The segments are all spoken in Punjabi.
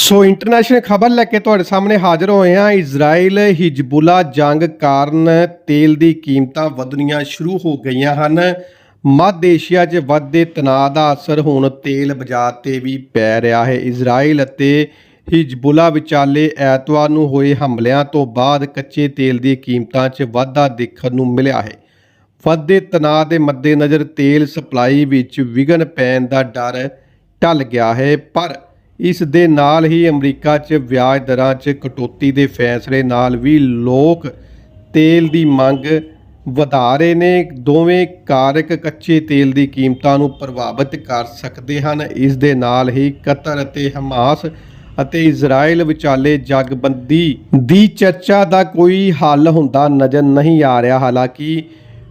ਸੋ ਇੰਟਰਨੈਸ਼ਨਲ ਖਬਰ ਲੈ ਕੇ ਤੁਹਾਡੇ ਸਾਹਮਣੇ ਹਾਜ਼ਰ ਹੋਏ ਹਾਂ। ਇਜ਼ਰਾਈਲ, ਹਿਜਬੁਲਾ ਜੰਗ ਕਾਰਨ ਤੇਲ ਦੀ ਕੀਮਤਾਂ ਵਧਣੀਆਂ ਸ਼ੁਰੂ ਹੋ ਗਈਆਂ ਹਨ। ਮੱਧ ਏਸ਼ੀਆ 'ਚ ਵੱਧਦੇ ਤਣਾਅ ਦਾ ਅਸਰ ਹੁਣ ਤੇਲ ਬਾਜ਼ਾਰ ਤੇ ਵੀ ਪੈ ਰਿਹਾ ਹੈ। ਇਜ਼ਰਾਈਲ ਅਤੇ ਹਿਜਬੁਲਾ ਵਿਚਾਲੇ ਐਤਵਾਰ ਨੂੰ ਹੋਏ ਹਮਲਿਆਂ ਤੋਂ ਬਾਅਦ ਕੱਚੇ ਤੇਲ ਦੀ ਕੀਮਤਾਂ 'ਚ ਵਾਧਾ ਦੇਖਣ ਨੂੰ ਮਿਲਿਆ ਹੈ। ਵੱਧਦੇ ਤਣਾਅ ਦੇ ਮੱਦੇਨਜ਼ਰ ਤੇਲ ਸਪਲਾਈ ਵਿੱਚ ਵਿਘਨ ਪੈਣ ਦਾ ਡਰ ਟਲ ਗਿਆ ਹੈ। ਪਰ ਇਸ ਦੇ ਨਾਲ ਹੀ ਅਮਰੀਕਾ 'ਚ ਵਿਆਜ ਦਰਾਂ 'ਚ ਕਟੌਤੀ ਦੇ ਫੈਸਲੇ ਨਾਲ ਵੀ ਲੋਕ ਤੇਲ ਦੀ ਮੰਗ ਵਧਾ ਰਹੇ ਨੇ। ਦੋਵੇਂ ਕਾਰਕ ਕੱਚੇ ਤੇਲ ਦੀ ਕੀਮਤਾਂ ਨੂੰ ਪ੍ਰਭਾਵਿਤ ਕਰ ਸਕਦੇ ਹਨ। ਇਸ ਦੇ ਨਾਲ ਹੀ ਕਤਰ ਅਤੇ ਹਮਾਸ ਅਤੇ ਇਜ਼ਰਾਈਲ ਵਿਚਾਲੇ ਜਗਬੰਦੀ ਦੀ ਚਰਚਾ ਦਾ ਕੋਈ ਹੱਲ ਹੁੰਦਾ ਨਜ਼ਰ ਨਹੀਂ ਆ ਰਿਹਾ। ਹਾਲਾਂਕਿ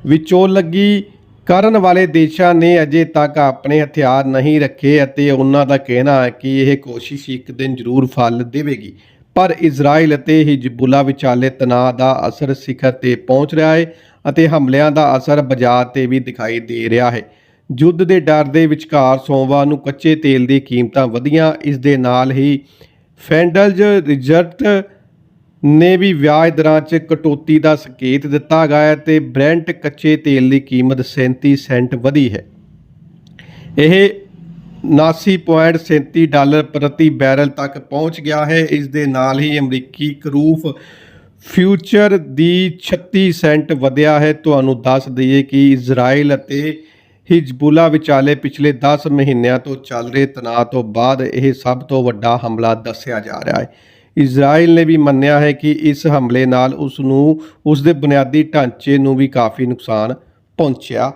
ਵਿਚੋਂ ਲੱਗੀ ਕਰਨ ਵਾਲੇ ਦੇਸ਼ਾਂ ਨੇ ਅਜੇ ਤੱਕ ਆਪਣੇ ਹਥਿਆਰ ਨਹੀਂ ਰੱਖੇ ਅਤੇ ਉਹਨਾਂ ਦਾ ਕਹਿਣਾ ਹੈ ਕਿ ਇਹ ਕੋਸ਼ਿਸ਼ ਇੱਕ ਦਿਨ ਜ਼ਰੂਰ ਫਲ ਦੇਵੇਗੀ। ਪਰ ਇਜ਼ਰਾਈਲ ਅਤੇ ਹਿਜਬੁੱਲਾ ਵਿਚਾਲੇ ਤਣਾਅ ਦਾ ਅਸਰ ਸਿਖਰ ਤੇ ਪਹੁੰਚ ਰਿਹਾ ਹੈ ਅਤੇ ਹਮਲਿਆਂ ਦਾ ਅਸਰ ਬਾਜ਼ਾਰ ਤੇ ਵੀ ਦਿਖਾਈ ਦੇ ਰਿਹਾ ਹੈ। ਯੁੱਧ ਦੇ ਡਰ ਦੇ ਵਿਚਕਾਰ ਸੋਮਵਾਰ ਨੂੰ ਕੱਚੇ ਤੇਲ ਦੀ ਕੀਮਤਾਂ ਵਧੀਆਂ, ਇਸ ਦੇ ਨਾਲ ਹੀ ਫੈਂਡਲਜ ਰਿਜ਼ਰਟ ਨੇ ਵੀ ਵਿਆਜ ਦਰਾਂ 'ਚ ਕਟੌਤੀ ਦਾ ਸੰਕੇਤ ਦਿੱਤਾ ਗਿਆ ਹੈ ਤੇ ਬ੍ਰੈਂਟ ਕੱਚੇ ਤੇਲ ਦੀ ਕੀਮਤ 37 ਸੈਂਟ ਵਧੀ ਹੈ। ਇਹ 79.37 ਡਾਲਰ ਪ੍ਰਤੀ ਬੈਰਲ ਤੱਕ ਪਹੁੰਚ ਗਿਆ ਹੈ। ਇਸ ਦੇ ਨਾਲ ਹੀ ਅਮਰੀਕੀ ਕਰੂਫ ਫਿਊਚਰ ਦੀ 36 ਸੈਂਟ ਵਧਿਆ ਹੈ। ਤੁਹਾਨੂੰ ਦੱਸ ਦਈਏ ਕਿ ਇਜ਼ਰਾਈਲ ਅਤੇ ਹਿਜਬੁੱਲਾ ਵਿਚਾਲੇ ਪਿਛਲੇ 10 ਮਹੀਨਿਆਂ ਤੋਂ ਚੱਲ ਰਹੇ ਤਣਾਅ ਤੋਂ ਬਾਅਦ ਇਹ ਸਭ ਤੋਂ ਵੱਡਾ ਹਮਲਾ ਦੱਸਿਆ ਜਾ ਰਿਹਾ ਹੈ। ਇਜ਼ਰਾਈਲ ਨੇ ਵੀ ਮੰਨਿਆ ਹੈ ਕਿ ਇਸ ਹਮਲੇ ਨਾਲ ਉਸ ਨੂੰ ਉਸ ਦੇ ਬੁਨਿਆਦੀ ਢਾਂਚੇ ਨੂੰ ਵੀ ਕਾਫੀ ਨੁਕਸਾਨ ਪਹੁੰਚਿਆ।